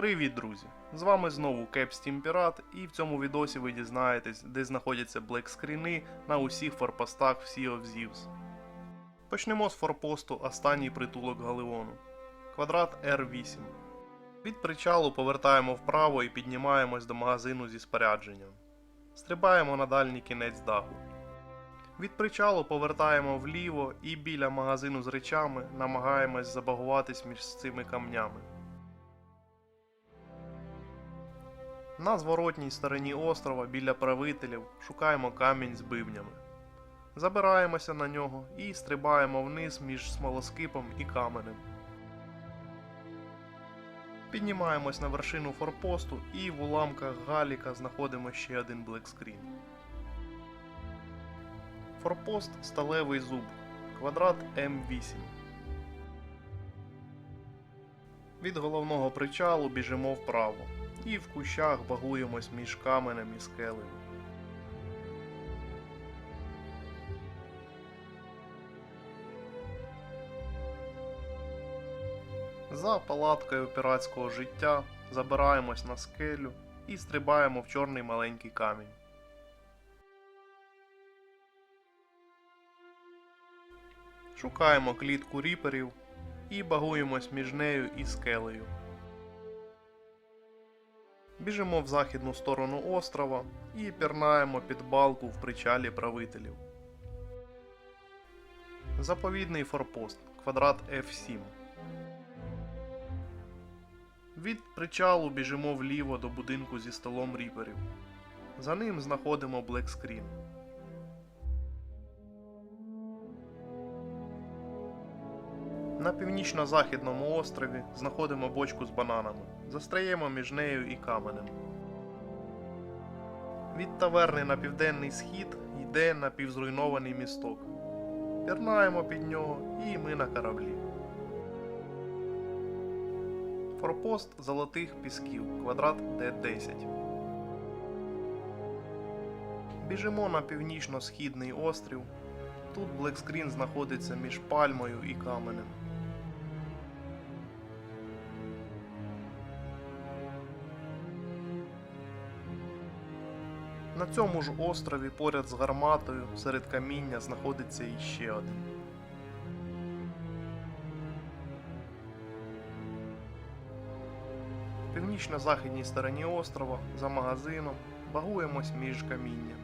Привіт, друзі! З вами знову Кепс Тім Пірат, і в цьому відосі ви дізнаєтесь, де знаходяться блекскріни на усіх форпостах в Sea of Thieves. Почнемо з форпосту останній притулок Галеону. Квадрат R8. Від причалу повертаємо вправо і піднімаємось до магазину зі спорядженням. Стрибаємо на дальній кінець даху. Від причалу повертаємо вліво і біля магазину з речами намагаємось забагуватись між цими камнями. На зворотній стороні острова біля правителів шукаємо камінь з бивнями. Забираємося на нього і стрибаємо вниз між смолоскипом і каменем. Піднімаємось на вершину форпосту і в уламках Галіка знаходимо ще один блекскрін. Форпост Сталевий зуб. Квадрат М8. Від головного причалу біжимо вправо і в кущах багуємось між каменем і скелею. За палаткою піратського життя забираємось на скелю і стрибаємо в чорний маленький камінь. Шукаємо клітку ріперів і багуємось між нею і скелею. Біжимо в західну сторону острова і пірнаємо під балку в причалі правителів. Заповідний форпост квадрат F7. Від причалу біжимо вліво до будинку зі столом ріперів. За ним знаходимо блекскрін. На північно-західному острові знаходимо бочку з бананами. Застряємо між нею і каменем. Від таверни на південний схід йде напівзруйнований місток. Пірнаємо під нього і ми на кораблі. Форпост Золотих Пісків, квадрат Д10. Біжимо на північно-східний острів. Тут блекскрін знаходиться між пальмою і каменем. На цьому ж острові поряд з гарматою серед каміння знаходиться іще один. В північно-західній стороні острова за магазином багуємось між камінням.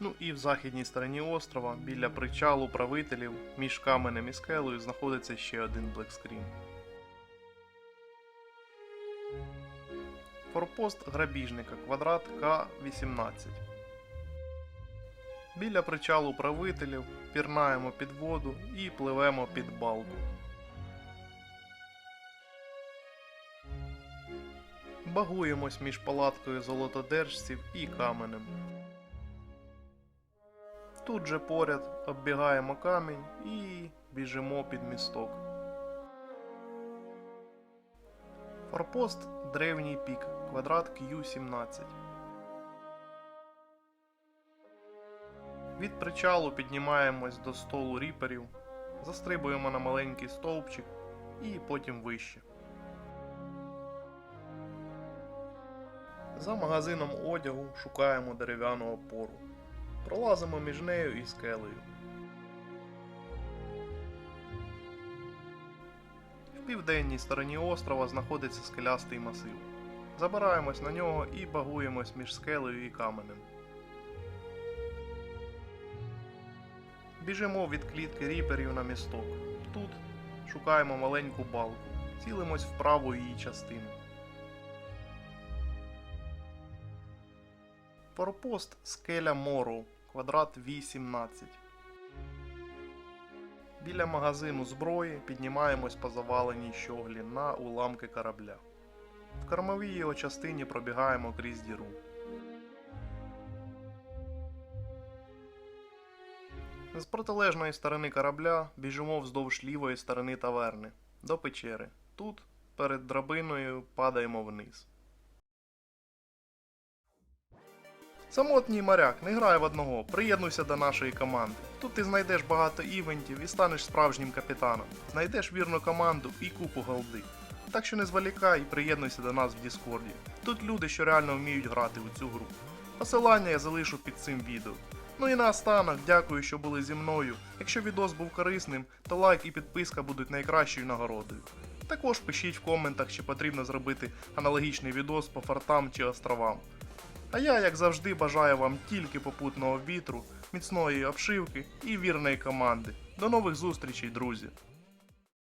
Ну і в західній стороні острова, біля причалу правителів, між каменем і скелею знаходиться ще один блекскрін. Форпост грабіжника квадрат К-18. Біля причалу правителів пірнаємо під воду і пливемо під балку. Багуємось між палаткою золотодержців і каменем. Тут же поряд оббігаємо камінь і біжимо під місток. Форпост Древній пік, квадрат Q17. Від причалу піднімаємось до столу ріперів, застрибуємо на маленький стовпчик і потім вище. За магазином одягу шукаємо дерев'яну опору. Пролазимо між нею і скелею. В південній стороні острова знаходиться скелястий масив. Забираємось на нього і багуємось між скелею і каменем. Біжимо від клітки ріперів на місток. Тут шукаємо маленьку балку, цілимось в праву її частину. Форпост скеля Мору, квадрат В17. Біля магазину зброї піднімаємось по заваленій щоглі на уламки корабля. В кормовій його частині пробігаємо крізь діру. З протилежної сторони корабля біжимо вздовж лівої сторони таверни до печери. Тут перед драбиною падаємо вниз. Самотній моряк, не грай в одного, приєднуйся до нашої команди. Тут ти знайдеш багато івентів і станеш справжнім капітаном. Знайдеш вірну команду і купу голди. Так що не зволікай і приєднуйся до нас в Діскорді. Тут люди, що реально вміють грати у цю гру. Посилання я залишу під цим відео. Ну і наостанок, дякую, що були зі мною. Якщо відос був корисним, то лайк і підписка будуть найкращою нагородою. Також пишіть в коментах, чи потрібно зробити аналогічний відос по фортам чи островам. А я, як завжди, бажаю вам тільки попутного вітру, міцної обшивки і вірної команди. До нових зустрічей, друзі!